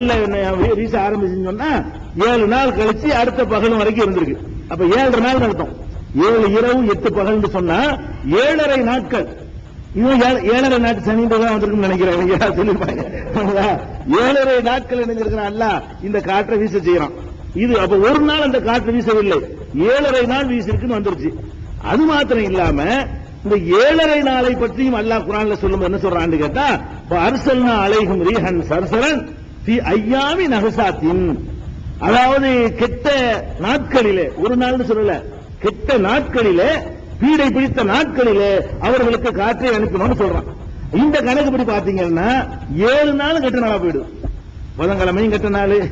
வீச ஆரம்பிச்சுன்னு சொன்னா ஏழு நாள் கழிச்சு அடுத்த பகல் வரைக்கும் இருந்திருக்கு. அப்ப ஏழரை நாள் நடத்தும் ஏழு இரவு எட்டு பகல்னு சொன்னா ஏழரை நாட்கள். இவன் ஏழரை நாட்டு சனின்றதான் வந்திருக்குன்னு நினைக்கிறேன். எனக்கு யாராவது சொல்லிருப்பாங்க ஏழரை நாட்கள் நினைஞ்சிருக்கிறான் அல்ல இந்த காற்றை வீச செய்யறான். இது அப்ப ஒரு நாள் அந்த காற்று வீசவில்லை. ஏழரை நாள் வீசிருக்குன்னு வந்துருச்சு. அது மாத்திரம் இல்லாம இந்த ஏழரை நாளை பற்றியும் அல்லாஹ் குரான்ல சொல்லும் என்ன சொல்றான்னு கேட்டா அரசல்னா அலைகும் ரீஹன் சரசரன் ஐயாமி நகசாத்தின் அதாவது கெட்ட நாட்களிலே ஒரு நாள்னு சொல்லல கெட்ட நாட்களிலே பீடை பிடித்த நாட்களிலே அவர்களுக்கு காற்றை அனுப்பணும்னு சொல்றான். இந்த கணக்குப்படி பாத்தீங்கன்னா ஏழு நாள் கெட்ட நாளா போயிடும் புதன்கிழமையும் கெட்ட நாள்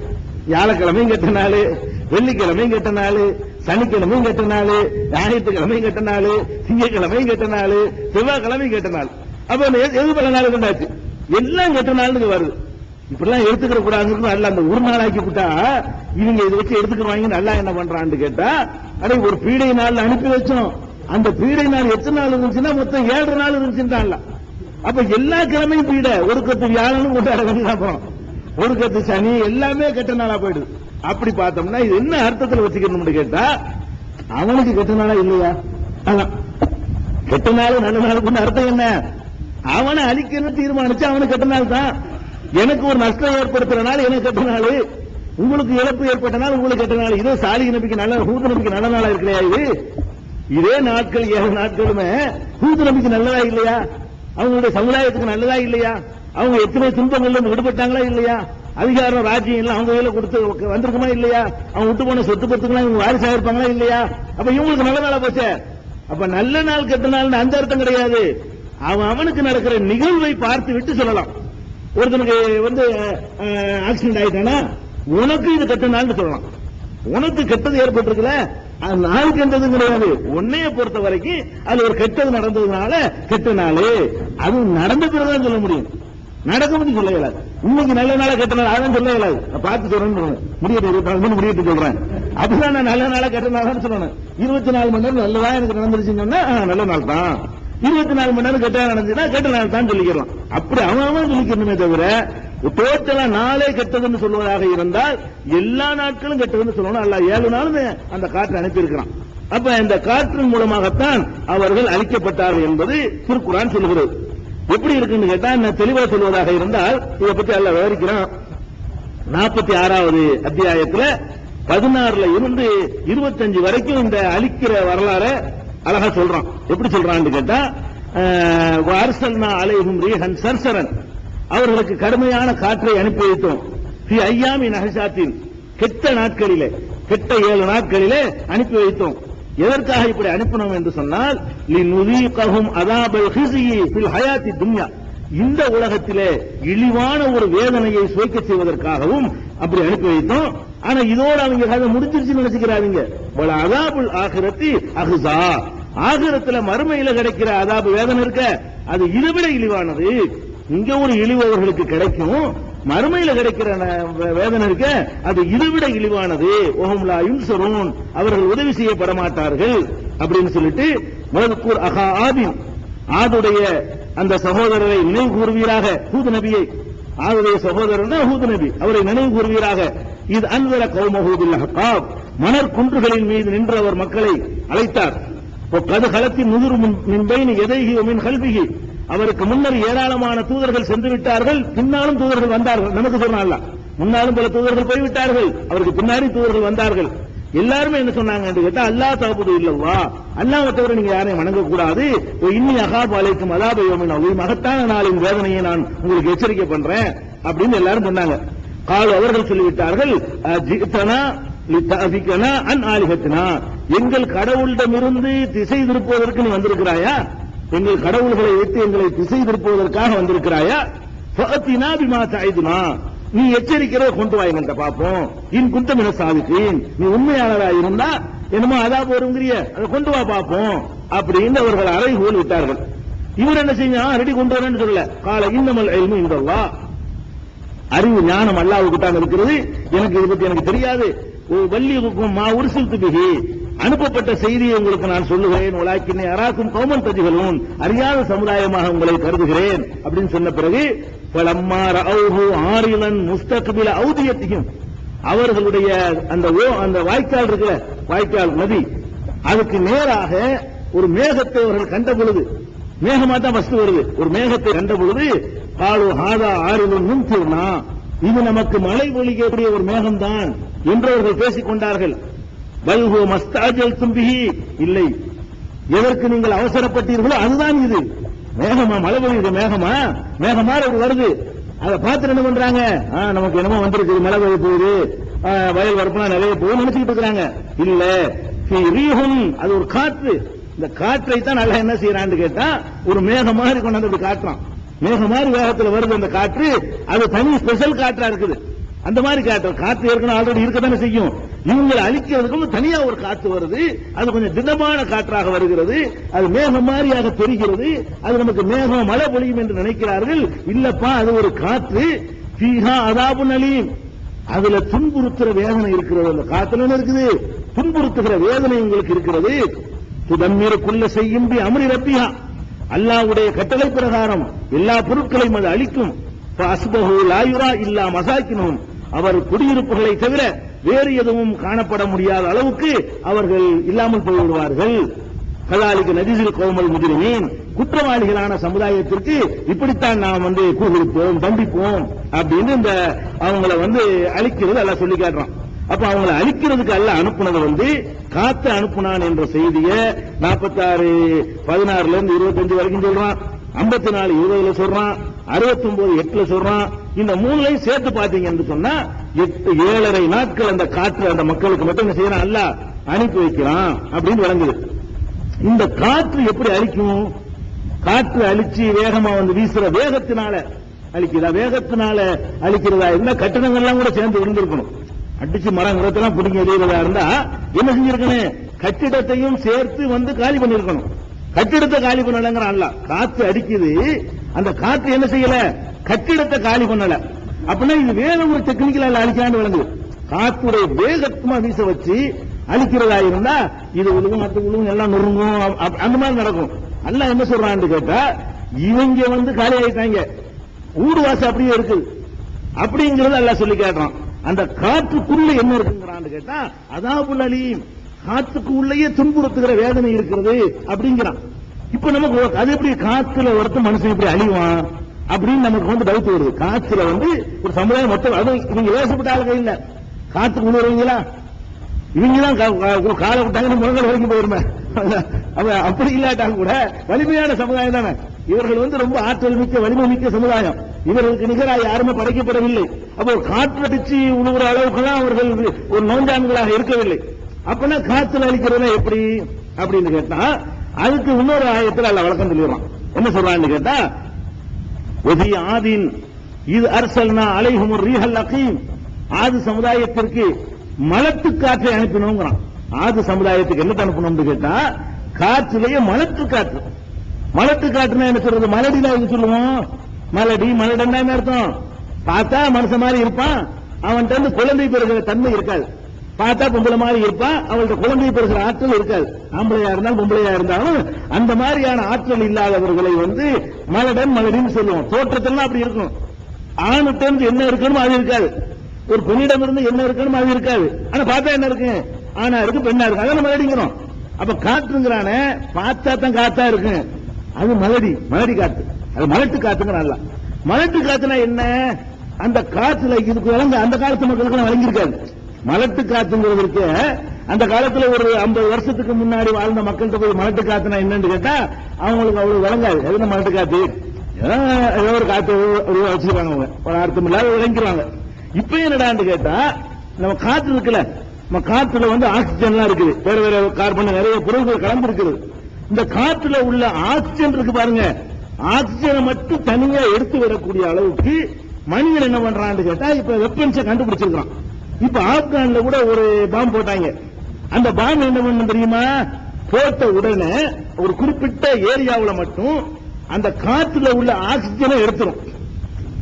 வியாழக்கிழமையும் கெட்ட நாள் வெள்ளிக்கிழமையும் கெட்ட நாள் சனிக்கிழமையும் கெட்ட நாள் ஞாயிற்றுக்கிழமையும் கெட்ட நாள் திங்கக்கிழமையும் கெட்ட நாள் செவ்வாய்க்கிழமையும் கெட்ட நாள். அப்ப எது- எது பல நாள் கொண்டாச்சு எல்லாம் கெட்ட நாள்னு வருது. இப்படிலாம் எடுத்துக்கிற கூடாதுன்னு அல்ல அந்த ஒரு நாளாக்கி ஆக்கி விட்டா இவங்க இதை வச்சு எடுத்துக்கிறவாங்க நல்லா என்ன பண்றான்னு கேட்டா அடே ஒரு பீடை நாள் அனுப்பி வச்சோம். அந்த பீடை நாள் எத்தனை நாள் இருந்துச்சுன்னா மொத்தம் ஏழரை நாள் இருந்துச்சுன்னு அப்ப எல்லா கிழமையும் பீடை. ஒரு கத்து வியாழனும் கொண்டாட அப்புறம் ஒரு கத்து சனி எல்லாமே கெட்ட நாளா போயிடுது. அப்படி பார்த்தோம்னா இது என்ன அர்த்தத்துல வச்சுக்கணும்னு கேட்டா அவனுக்கு கெட்ட நாளா இல்லையா? அதான். கெட்ட நாள் நல்ல நாளுக்கு அர்த்தம் என்ன? அவனை அழிக்கணும்னு தீர்மானிச்சு அவனுக்கு கெட்ட நாள் தான். எனக்கு ஒரு நஷ்டம் ஏற்படுத்துறனால எனக்கு கெட்ட நாள். உங்களுக்கு இழப்பு ஏற்பட்ட நாள் உங்களுக்கு கெட்ட நாள். இதே சாலிக நம்பிக்கை நல்ல ஹூது நம்பிக்கை நல்ல நாளா இருக்கலையா இது? இதே நாட்கள் ஏழு நாட்களுமே ஹூது நம்பிக்கை நல்லதா இல்லையா? அவங்களுடைய சமுதாயத்துக்கு நல்லதா இல்லையா? அவங்க எத்தனை துன்பங்கள்ல இருந்து விடுபட்டாங்களா இல்லையா? அதிகாரம் ராஜ்யம் எல்லாம் அவங்க கையில கொடுத்து வந்திருக்குமா இல்லையா? அவங்க விட்டு போன சொத்து பத்துக்கெல்லாம் இவங்க வாரிசா இருப்பாங்களா இல்லையா? அப்ப இவங்களுக்கு நல்ல நாளா போச்சே. அப்ப நல்ல நாள் கெட்ட நாள் அந்த அர்த்தம் கிடையாது. அவன் அவனுக்கு நடக்கிற நிகழ்வை பார்த்து விட்டு சொல்லலாம். ஒருத்தனுக்கு வந்து ஆக்சிடென்ட் ஆயிட்டானா உனக்கு இது கெட்ட நாள்னு சொல்லலாம். உனக்கு கெட்டது ஏற்பட்டிருக்குல்ல அது நாள் கெட்டது கிடையாது உன்னைய பொறுத்த வரைக்கும் அது ஒரு கெட்டது நடந்ததுனால கெட்ட நாள். அது நடந்த பிறகுதான் சொல்ல முடியும். நடக்கும்னு சொல்ல இயலாது. இன்னைக்கு நல்ல நாளா கெட்ட நாள் அதான் சொல்ல இயலாது. பார்த்து சொல்றேன்னு முடியட்டு இருபத்தி மணி முடியட்டு சொல்றேன். அப்படிதான் நான் நல்ல நாளா கெட்ட நாளான்னு சொல்லணும். இருபத்தி நாலு மணி நேரம் நல்லதா எனக்கு நடந்துருச்சுன்னு சொன்னா நல்ல நாள் தான் இருபத்தி நாலு மணி நேரம் கெட்ட நடந்துச்சுன்னா கெட்ட நாள் தான் சொல்லிக்கலாம் அப்படி அவன் அவன் சொல்லிக்கணுமே தவிர டோட்டலா நாளே கெட்டதுன்னு சொல்வதாக இருந்தால் எல்லா நாட்களும் கெட்டதுன்னு சொல்லணும். அல்ல ஏழு நாளும் அந்த காற்றை அனுப்பியிருக்கிறான். அப்ப இந்த காற்றின் மூலமாகத்தான் அவர்கள் அழிக்கப்பட்டார்கள் என்பது திருக்குறான் சொல்கிறது எப்படி இருக்குன்னு கேட்டா நான் தெளிவா சொல்வதாக இருந்தால் இதை பத்தி அல்ல விவரிக்கிறான். நாற்பத்தி ஆறாவது அத்தியாயத்துல பதினாறுல இருந்து இருபத்தஞ்சு வரைக்கும் இந்த அழிக்கிற வரலாறு அழகா சொல்றான். எப்படி சொல்றான்னு கேட்டா அரசல்னா அலைஹும் ரீஹன் சர்சரன். அவர்களுக்கு கடுமையான காற்றை அனுப்பி வைத்தோம். ஃபி ஐயாமி நகசாத்தின் கெட்ட நாட்களிலே கெட்ட ஏழு நாட்களிலே அனுப்பி வைத்தோம். எதற்காக இப்படி அனுப்பினோம் என்று சொன்னால் ஹயாத்தி துன்யா. இந்த உலகத்திலே இழிவான ஒரு வேதனையை சுவைக்க செய்வதற்காகவும் அப்படி அனுப்பி வைத்தோம். ஆனா இதோட அவங்க கதை முடிஞ்சிருச்சுன்னு நினைச்சுக்கிறாங்க பல அதாபுல் ஆகிரத்தி அகுசா ஆகிரத்துல மறுமையில கிடைக்கிற அதாபு வேதனை இருக்க? அது இதைவிட இழிவானது. இங்க ஒரு இழிவு அவர்களுக்கு கிடைக்கும். மறுமையில கிடைக்கிற ந- வேதனை இருக்க? அது இதைவிட இழிவானது. ஓஹம்லா இன்சரோன் அவர்கள் உதவி செய்யப்பட மாட்டார்கள் அப்படின்னு சொல்லிட்டு மதுக்கூர் அகா ஆபின் ஆதுடைய அந்த சகோதரரை நினைவு கூறுவீராக ஹூது நபியை. ஆதுடைய சகோதரர் தான் ஹூது நபி. அவரை நினைவு கூறுவீராக. இது அன்வர கௌமஹூதில் ஹக்காப் மணர் குன்றுகளின் மீது நின்று அவர் மக்களை அழைத்தார். கது களத்தின் முதிர் மின்பைன் எதைகி மின் கல்விகி. அவருக்கு முன்னர் ஏராளமான தூதர்கள் சென்று விட்டார்கள். பின்னாலும் தூதர்கள் வந்தார்கள். நமக்கு சொன்னால முன்னாலும் பல தூதர்கள் போய்விட்டார்கள் அவருக்கு பின்னாடி தூதர்கள் வந்தார்கள். எல்லாருமே என்ன சொன்னாங்க என்று கேட்டா அல்லா தகப்பது இல்லவா அல்லாஹ் தவிர நீங்க யாரையும் வணங்கக்கூடாது. இன்னி அகாப் அலைக்கும் அலாபயோமின் மகத்தான நாளின் வேதனையை நான் உங்களுக்கு எச்சரிக்கை பண்றேன் அப்படின்னு எல்லாரும் பண்ணாங்க காலு அவர்கள் சொல்லிவிட்டார்கள் எங்கள் கடவுளிடமிருந்து திசை திருப்புவதற்கு நீ வந்திருக்கிறாயா? எங்கள் கடவுள்களை வைத்து எங்களை திசை திருப்புவதற்காக வந்திருக்கிறாயா? நீ எச்சரிக்கிறத கொண்டு வா எங்கள்கிட்ட பார்ப்போம். இன் குந்தம் என சாதிக்கிறேன் நீ உண்மையாளரா இருந்தா என்னமோ அதா போருங்கிறிய அதை கொண்டு வா பார்ப்போம். அப்படின்னு அவர்கள் அறைகோல் விட்டார்கள். இவர் என்ன செஞ்சா ரெடி கொண்டு வரேன்னு சொல்லல. கால இன்னமல் எல்மு இந்தல்லா. அறிவு ஞானம் அல்லாவுக்கு தான் இருக்கிறது. எனக்கு இதை பத்தி எனக்கு தெரியாது. வள்ளிக்கும் மா உருசித்து பிகி அனுப்பப்பட்ட செய்தியை உங்களுக்கு நான் சொல்லுகிறேன். உலாக்கினை அராக்கும் கோமன் தஜிகளும். அறியாத சமுதாயமாக உங்களை கருதுகிறேன். அப்படின்னு சொன்ன பிறகு பலம்மா ரவுஹு ஆரிலன் முஸ்தக்பில ஔதியத்தையும் அவர்களுடைய அந்த ஓ அந்த வாய்க்கால் இருக்கிற வாய்க்கால் நதி. அதுக்கு நேராக ஒரு மேகத்தை அவர்கள் கண்ட பொழுது மேகமா தான் ஃபர்ஸ்ட் வருது. ஒரு மேகத்தை கண்ட பொழுது காலு ஹாதா ஆரிலும் முன்திருனா இது நமக்கு மழை பொழிக்கக்கூடிய ஒரு மேகம்தான் என்று அவர்கள் பேசிக் கொண்டார்கள் பல்ஹு மஸ்தாஜல் தும்பிஹி இல்லை. எதற்கு நீங்கள் அவசரப்பட்டீர்களோ அதுதான் இது. மேகமா? மழை பெய்யுது மேகமா? மேகமா அது வருது. அதை பார்த்து என்ன பண்றாங்க? நமக்கு என்னமோ வந்திருக்கு மழை பெய்ய போகுது. வயல் வரப்புனா நிறைய போகுது நினைச்சுக்கிட்டு இருக்கிறாங்க. இல்ல. ரீஹும். அது ஒரு காற்று. இந்த காற்றை தான் நல்லா என்ன செய்யறான்னு கேட்டா ஒரு மேகம் கொண்டாந்து அப்படி காட்டுறான். மேகம் மாதிரி வேகத்துல வருது அந்த காற்று அது தனி ஸ்பெஷல் காற்றா இருக்குது. அந்த மாதிரி காற்று காற்று ஏற்கனவே ஆல்ரெடி இருக்கத்தானே செய்யும். இவங்களை அழிக்கிறதுக்கு தனியா ஒரு காற்று வருது. அது கொஞ்சம் திடமான காற்றாக வருகிறது. அது மேகம் மாதிரியாக தெரிகிறது. அது நமக்கு மேகம் மழை பொழியும் என்று நினைக்கிறார்கள். இல்லப்பா அது ஒரு காற்று. ஃபீஹா அதாபு நலீம் அதுல துன்புறுத்துற வேதனை இருக்கிறது. அந்த காத்துல இருக்குது? துன்புறுத்துகிற வேதனை உங்களுக்கு இருக்கிறது. துதம்மிருக்குள்ள செய்யும்பி அமரி ரப்பியா அல்லாஹ்வுடைய கட்டளை பிரகாரம் எல்லா பொருட்களையும் அது அளிக்கும் அஸ்பஹு லாயுரா இல்லா மசாக்கினும். அவர் குடியிருப்புகளை தவிர வேறு எதுவும் காணப்பட முடியாத அளவுக்கு அவர்கள் இல்லாமல் போய்விடுவார்கள். கலாலிக்கு நதிசில் கோமல் முதிரிமீன் குற்றவாளிகளான சமுதாயத்திற்கு இப்படித்தான் நாம் வந்து கூகுளிப்போம் தண்டிப்போம் அப்படின்னு இந்த அவங்கள வந்து அழிக்கிறது எல்லாம் சொல்லி காட்டுறான். அப்ப அவங்கள அழிக்கிறதுக்கு அல்ல அனுப்புனது வந்து காத்து அனுப்புனான் என்ற செய்திய நாற்பத்தாறு பதினாறுல இருந்து இருபத்தஞ்சு வரைக்கும் சொல்றான். ஐம்பத்தி நாலு இருபதுல சொல்றான். அறுபத்தி ஒன்பது எட்டுல சொல்றான். இந்த மூணுலையும் சேர்த்து பாத்தீங்கன்னு சொன்னா எட்டு ஏழரை நாட்கள் அந்த காற்று அந்த மக்களுக்கு மட்டும் என்ன செய்யறான்? அல்ல அனுப்பி வைக்கிறான் அப்படின்னு விளங்குது. இந்த காற்று எப்படி அழிக்கும்? காற்று அழிச்சு வேகமா வந்து வீசுற வேகத்தினால அழிக்கிறதா வேகத்தினால அழிக்கிறதா? இருந்தா கட்டிடங்கள்லாம் கூட சேர்ந்து இருந்திருக்கணும். அடிச்சு மரம் உரத்தெல்லாம் பிடிங்க எறிகிறதா இருந்தா என்ன செஞ்சிருக்கணும்? கட்டிடத்தையும் சேர்த்து வந்து காலி பண்ணிருக்கணும். கட்டிடத்தை காலி பண்ணலங்கிற அல்ல. காத்து அடிக்குது. அந்த காத்து என்ன செய்யல? கட்டிடத்தை காலி பண்ணல. அப்படின்னா இது வேற ஒரு டெக்னிக்கல் அழிக்காண்டு விளங்குது. காத்துடைய வேகத்துமா வீச வச்சு அழிக்கிறதா இருந்தா இது உழுவும் மற்ற உழுவும் எல்லாம் நொறுங்கும். அந்த மாதிரி நடக்கும். அல்ல என்ன சொல்றான்னு கேட்டா இவங்க வந்து காலி ஆயிட்டாங்க. ஊடு வாசம் அப்படியே இருக்குது. அப்படிங்கறது எல்லாம் சொல்லி கேட்டான் அந்த காற்றுக்குள்ள என்ன இருக்குங்கிறான்னு கேட்டா அதாபுல் அலீம் காத்துக்கு உள்ளேயே துன்புறுத்துகிற வேதனை இருக்கிறது அப்படிங்கிறான். இப்ப நமக்கு அது எப்படி காத்துல ஒருத்த மனுஷன் எப்படி அழிவான்? அப்படின்னு நமக்கு வந்து டவுட் வருது. காத்துல வந்து ஒரு சமுதாயம் மொத்தம் அது இவங்க லேசப்பட்ட ஆளுங்க இல்ல. காத்துக்கு உணர்வீங்களா இவங்க தான் காலை விட்டாங்கன்னு முழங்கல் வரைக்கும் போயிருமே. அப்படி இல்லாட்டாலும் கூட வலிமையான சமுதாயம் தானே. இவர்கள் வந்து ரொம்ப ஆற்றல் மிக்க வலிமை மிக்க சமுதாயம். இவர்களுக்கு நிகராக யாருமே படைக்கப்படவில்லை. அப்போ காற்றடிச்சு உழுவுற அளவுக்குலாம் அவர்கள் ஒரு நோஞ்சான்களாக இருக்கவில்லை. அப்பனா காத்துல அழிக்கிறதா எப்படி? அப்படின்னு கேட்டா அதுக்கு இன்னொரு ஆயத்தில் அல்ல வழக்கம் சொல்லிடுறான். என்ன சொல்றான்னு கேட்டா ஒதி ஆதின் இது அரசல்னா அலைஹும் ரீஹல் அகீம். ஆது சமுதாயத்திற்கு மலத்து காற்றை அனுப்பினோங்கிறான். ஆது சமுதாயத்துக்கு என்ன அனுப்பணும்னு கேட்டா காற்றிலேயே மலத்து காற்று. மலத்து காற்றுனா என்ன சொல்றது? மலடினா இது சொல்லுவோம். மலடி மலடன்னா என்ன அர்த்தம்? பார்த்தா மனுஷன் மாதிரி இருப்பான் அவன்கிட்ட வந்து குழந்தை பெறுகிற தன்மை இருக்காது. பார்த்தா பொம்பளை மாதிரி இருப்பான் அவள்கிட்ட குழந்தை பெறுகிற ஆற்றல் இருக்காது. ஆம்பளையா இருந்தாலும் பொம்பளையா இருந்தாலும் அந்த மாதிரியான ஆற்றல் இல்லாதவர்களை வந்து மலடன் மலடின்னு சொல்லுவோம். தோற்றத்தெல்லாம் அப்படி இருக்கும். ஆணுட்ட இருந்து என்ன இருக்கணும் அது இருக்காது. ஒரு பெண்ணிடம் இருந்து என்ன இருக்கணும் அது இருக்காது. ஆனா பார்த்தா என்ன இருக்கு? ஆனா இருக்கு பெண்ணா இருக்கு. அதான் மலடிங்கிறோம். அப்ப காற்றுங்கிறானே பார்த்தா தான் காத்தா இருக்கு. அது மலடி மலடி காத்து அது மலட்டு காத்துங்கிறான்ல மலட்டு காத்துனா என்ன? அந்த காத்துல இதுக்கு விளங்க அந்த காலத்து மக்களுக்கு வழங்கியிருக்காது மலட்டு காத்துங்கிறது இருக்கு. அந்த காலத்துல ஒரு 50 வருஷத்துக்கு முன்னாடி வாழ்ந்த மக்கள்கிட்ட போய் மலட்டு காத்துனா என்னன்னு கேட்டா அவங்களுக்கு அவ்வளவு விளங்காது. எதுனா மலட்டு காத்து? ஏதோ ஒரு காத்து ஒரு வச்சிருக்காங்க அவங்க. ஒரு அர்த்தம் இல்லாத விளங்கிடுவாங்க இப்ப என்னடான்னு கேட்டா நம்ம காத்து இருக்குல்ல நம்ம காத்துல வந்து ஆக்சிஜன்லாம் இருக்குது. வேற வேற கார்பன் நிறைய பொருள்கள் கலந்து இருக்குது இந்த காத்துல உள்ள ஆக்சிஜன் இருக்கு பாருங்க. ஆக்சிஜனை மட்டும் தனியா எடுத்து விடக்கூடிய அளவுக்கு மனிதன் என்ன பண்றான்னு கேட்டா இப்ப வெப்பன்ஸை கண்டுபிடிச்சிருக்கான் இப்ப ஆப்கான்ல கூட ஒரு பாம்பு போட்டாங்க. அந்த பாம்பு என்ன பண்ண தெரியுமா? போட்ட உடனே ஒரு குறிப்பிட்ட ஏரியாவில் மட்டும் அந்த காத்துல உள்ள ஆக்சிஜனை எடுத்துரும்.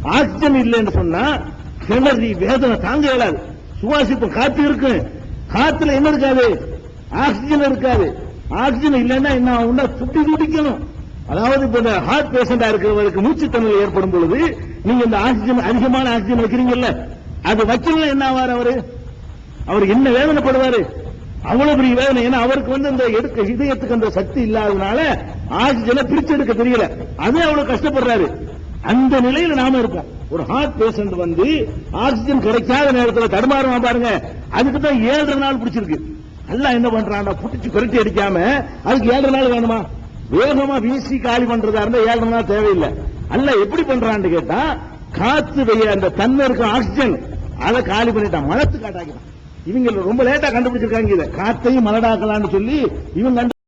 ஆக்சிஜன் இல்லைன்னு சொன்னா கிணறி வேதனை தாங்க இயலாது. சுவாசிப்பு காத்து இருக்கு. காத்துல என்ன இருக்காது? ஆக்சிஜன் இருக்காது. ஆக்சிஜன் இல்லைன்னா என்ன ஆகும்னா சுட்டி துடிக்கணும் அதாவது இப்ப இந்த ஹார்ட் பேஷண்டா இருக்கிறவருக்கு மூச்சு ஏற்படும் பொழுது நீங்க இந்த ஆக்சிஜன் அதிகமான ஆக்சிஜன் வைக்கிறீங்கல்ல அது வச்சல என்ன ஆவார் அவரு? அவர் என்ன வேதனைப்படுவாரு? அவ்வளவு பெரிய வேதனை. ஏன்னா அவருக்கு வந்து இந்த எடுக்க இதயத்துக்கு அந்த சக்தி இல்லாததுனால ஆக்சிஜனை பிரிச்சு எடுக்க தெரியல. அதே அவ்வளவு கஷ்டப்படுறாரு. அந்த நிலையில நாம இருப்போம். ஒரு ஹார்ட் பேஷண்ட் வந்து ஆக்சிஜன் கிடைக்காத நேரத்தில் தடுமாறுவான் பாருங்க அதுக்கு தான் ஏழரை நாள் பிடிச்சிருக்கு. எல்லாம் என்ன பண்றான் புடிச்சு குறைச்சி அடிக்காம அதுக்கு ஏழரை நாள் வேணுமா? வேகமா வீசி காலி பண்றதா இருந்தா ஏழரை நாள் தேவையில்லை. அல்ல எப்படி பண்றான்னு கேட்டா காத்து வெய்ய அந்த தன்மை இருக்க ஆக்சிஜன் அதை காலி பண்ணிட்டான் மலத்து காட்டாக்கிட்டான் இவங்க ரொம்ப லேட்டா கண்டுபிடிச்சிருக்காங்க இதை. காத்தையும் மலடாக்கலாம்னு சொல்லி இவங்க